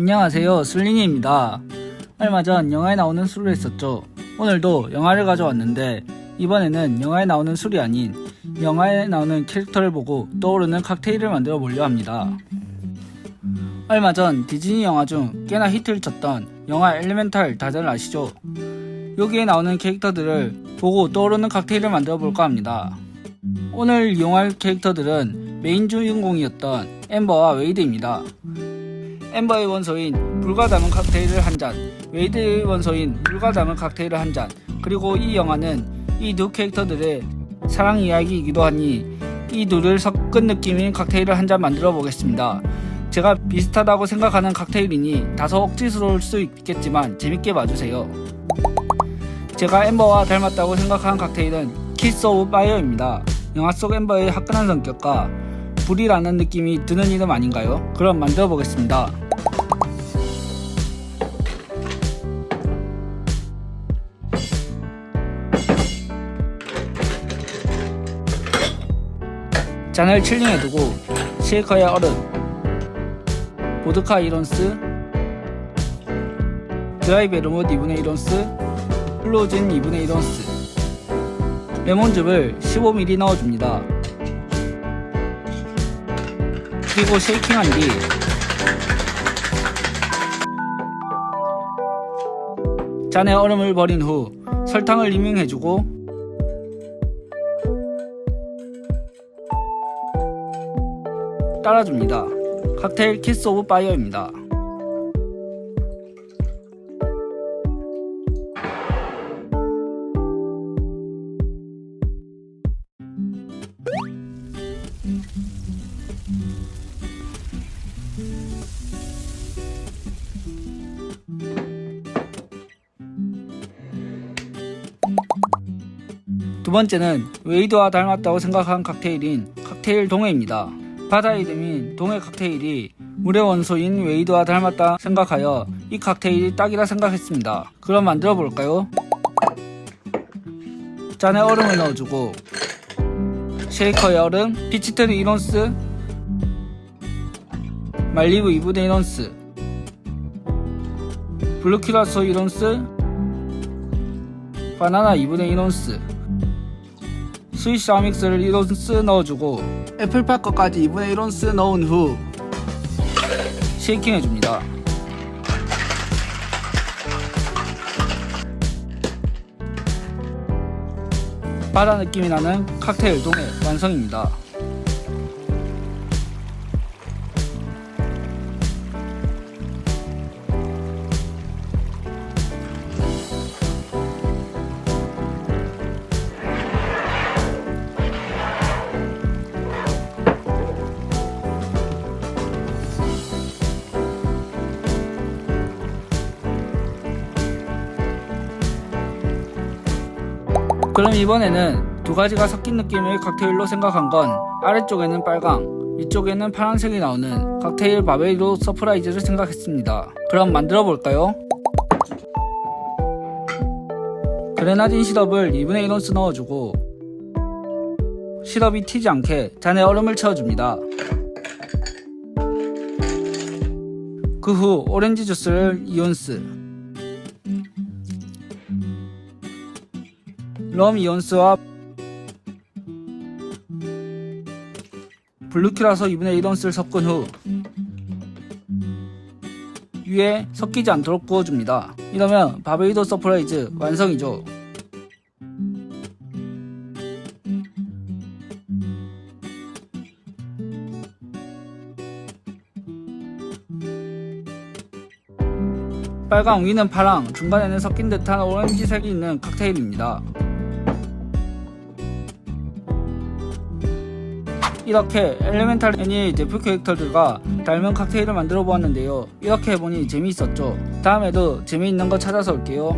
안녕하세요 슬링이입니다. 얼마 전 영화에 나오는 술을 했었죠. 오늘도 영화를 가져왔는데 이번에는 영화에 나오는 술이 아닌 영화에 나오는 캐릭터를 보고 떠오르는 칵테일을 만들어 보려 합니다. 얼마 전 디즈니 영화 중 꽤나 히트를 쳤던 영화 엘리멘탈 다들 아시죠? 여기에 나오는 캐릭터들을 보고 떠오르는 칵테일을 만들어 볼까 합니다. 오늘 이용할 캐릭터들은 메인 주인공이었던 엠버와 웨이드입니다 엠버의 원소인 불과 담은 칵테일을 한 잔, 웨이드의 원소인 물과 담은 칵테일을 한 잔, 그리고 이 영화는 이 두 캐릭터들의 사랑 이야기이기도 하니 이 둘을 섞은 느낌인 칵테일을 한 잔 만들어 보겠습니다. 제가 비슷하다고 생각하는 칵테일이니 다소 억지스러울 수 있겠지만 재밌게 봐주세요. 제가 엠버와 닮았다고 생각하는 칵테일은 키스 오브 파이어입니다. 영화 속 엠버의 화끈한 성격과 불이라는 느낌이 드는 이름 아닌가요? 그럼 만들어 보겠습니다. 잔을 칠링해 두고 쉐이커에 얼음, 보드카 1온스, 드라이 베르못 2분의 1온스, 플로진 2분의 1온스, 레몬즙을 15ml 넣어줍니다. 그리고 쉐이킹한 뒤 잔에 얼음을 버린 후 설탕을 리밍해주고 따라줍니다. 칵테일 키스 오브 파이어입니다. 두 번째는 웨이드와 닮았다고 생각한 칵테일인 칵테일 동해입니다. 바다 이름인 동해 칵테일이 물의 원소인 웨이드와 닮았다 생각하여 이 칵테일이 딱이라 생각했습니다. 그럼 만들어 볼까요? 잔에 얼음을 넣어주고 쉐이커에 얼음, 피치트리 1온스, 말리브 2분의 1온스, 블루키라소 1온스, 바나나 2분의 1온스, 스위스 아믹스를 1온스 넣어주고 애플파 거까지 2분의 1온스 넣은 후 쉐이킹 해줍니다. 바다 느낌이 나는 칵테일 동의 완성입니다. 그럼 이번에는 두 가지가 섞인 느낌의 칵테일로 생각한 건 아래쪽에는 빨강, 위쪽에는 파란색이 나오는 칵테일 바베이로 서프라이즈를 생각했습니다. 그럼 만들어 볼까요? 그레나딘 시럽을 2분의 1온스 넣어주고 시럽이 튀지 않게 잔에 얼음을 채워줍니다. 그 후 오렌지 주스를 2온스 럼 이온스와 블루키라서 2분의 1 온스를 섞은 후 위에 섞이지 않도록 부어줍니다. 이러면 바베이도 서프라이즈 완성이죠. 빨강 위는 파랑, 중간에는 섞인 듯한 오렌지색이 있는 칵테일입니다. 이렇게 엘레멘탈 애니의 대표 캐릭터들과 닮은 칵테일을 만들어 보았는데요. 이렇게 해보니 재미있었죠. 다음에도 재미있는 거 찾아서 올게요.